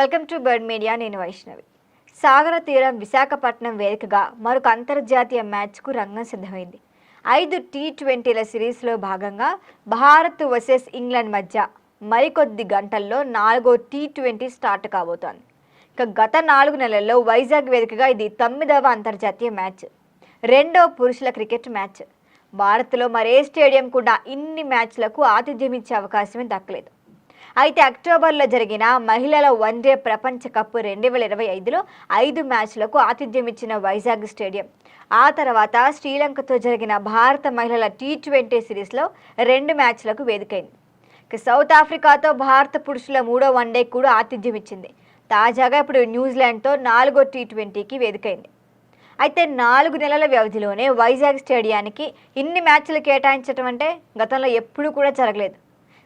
Welcome to bird media నేను వైష్ణవి. సాగర తీరం విశాఖపట్నం వేదికగా మరొక అంతర్జాతీయ మ్యాచ్కు రంగం సిద్ధమైంది. ఐదు టీ ట్వంటీల సిరీస్లో భాగంగా భారత్ వర్సెస్ ఇంగ్లాండ్ మధ్య మరికొద్ది గంటల్లో నాలుగో టీ ట్వంటీ స్టార్ట్ కాబోతోంది. ఇక గత నాలుగు నెలల్లో వైజాగ్ వేదికగా ఇది తొమ్మిదవ అంతర్జాతీయ మ్యాచ్. రెండో పురుషుల క్రికెట్ మ్యాచ్. భారత్లో మరే స్టేడియం కూడా ఇన్ని మ్యాచ్లకు ఆతిథ్యం ఇచ్చే అవకాశమే దక్కలేదు. అయితే అక్టోబర్లో జరిగిన మహిళల వన్డే ప్రపంచ కప్ రెండు వేల ఇరవై ఐదులో ఐదు మ్యాచ్లకు ఆతిథ్యం ఇచ్చిన వైజాగ్ స్టేడియం. ఆ తర్వాత శ్రీలంకతో జరిగిన భారత మహిళల టీ ట్వంటీ సిరీస్లో రెండు మ్యాచ్లకు వేదికైంది. సౌత్ ఆఫ్రికాతో భారత పురుషుల మూడో వన్డే కూడా ఆతిథ్యం ఇచ్చింది. తాజాగా ఇప్పుడు న్యూజిలాండ్తో నాలుగో టీ ట్వంటీకి వేదికైంది. అయితే నాలుగు నెలల వ్యవధిలోనే వైజాగ్ స్టేడియానికి ఇన్ని మ్యాచ్లు కేటాయించడం అంటే గతంలో ఎప్పుడూ కూడా జరగలేదు.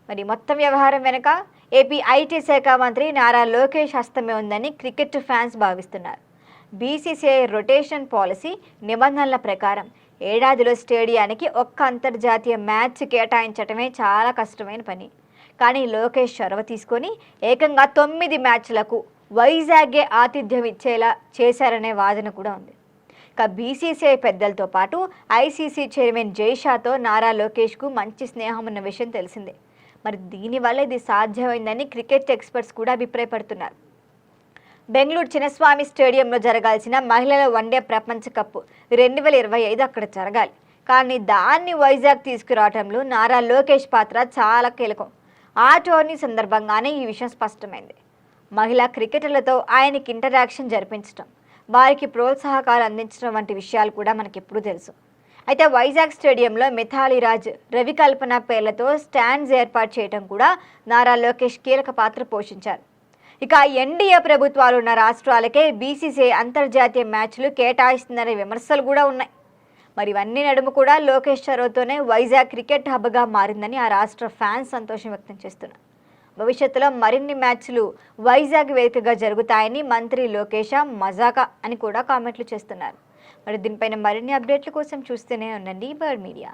మరి మొత్తం వ్యవహారం వెనుక ఏపీ ఐటీ శాఖ మంత్రి నారా లోకేష్ హస్తమే ఉందని క్రికెట్ ఫ్యాన్స్ భావిస్తున్నారు. బీసీసీఐ రొటేషన్ పాలసీ నిబంధనల ప్రకారం ఏడాదిలో స్టేడియానికి ఒక్క అంతర్జాతీయ మ్యాచ్ కేటాయించటమే చాలా కష్టమైన పని. కానీ లోకేష్ చొరవ తీసుకొని ఏకంగా తొమ్మిది మ్యాచ్లకు వైజాగే ఆతిథ్యం ఇచ్చేలా చేశారనే వాదన కూడా ఉంది. ఇక బీసీసీఐ పెద్దలతో పాటు ఐసీసీ చైర్మన్ జైషాతో నారా లోకేష్కు మంచి స్నేహం ఉన్న విషయం తెలిసిందే. మరి దీనివల్ల ఇది సాధ్యమైందని క్రికెట్ ఎక్స్పర్ట్స్ కూడా అభిప్రాయపడుతున్నారు. బెంగళూరు చిన్నస్వామి స్టేడియంలో జరగాల్సిన మహిళల వన్డే ప్రపంచ కప్ రెండు వేల ఇరవై ఐదు అక్కడ జరగాలి. కానీ దాన్ని వైజాగ్ తీసుకురావడంలో నారా లోకేష్ పాత్ర చాలా కీలకం. ఆ టోర్నీ సందర్భంగానే ఈ విషయం స్పష్టమైంది. మహిళా క్రికెటర్లతో ఆయనకి ఇంటరాక్షన్ జరిపించడం వారికి ప్రోత్సాహకాలు అందించడం వంటి విషయాలు కూడా మనకి ఎప్పుడూ తెలుసు. అయితే వైజాగ్ స్టేడియంలో మిథాలి రాజ్ రవికల్పన పేర్లతో స్టాండ్స్ ఏర్పాటు చేయడం కూడా నారా లోకేష్ కీలక పాత్ర పోషించారు. ఇక ఎన్డీఏ ప్రభుత్వాలు ఉన్న రాష్ట్రాలకే బీసీసీఐ అంతర్జాతీయ మ్యాచ్లు కేటాయిస్తుందనే విమర్శలు కూడా ఉన్నాయి. మరి ఇవన్నీ నడుము కూడా లోకేష్ చొరవతోనే వైజాగ్ క్రికెట్ హబ్గా మారిందని ఆ రాష్ట్ర ఫ్యాన్స్ సంతోషం వ్యక్తం చేస్తున్నారు. భవిష్యత్తులో మరిన్ని మ్యాచ్లు వైజాగ్ వేదికగా జరుగుతాయని మంత్రి లోకేష మజాకా అని కూడా కామెంట్లు చేస్తున్నారు. మరి దీనిపైన మరిన్ని అప్డేట్ల కోసం చూస్తూనే ఉండండి బర్డ్ మీడియా.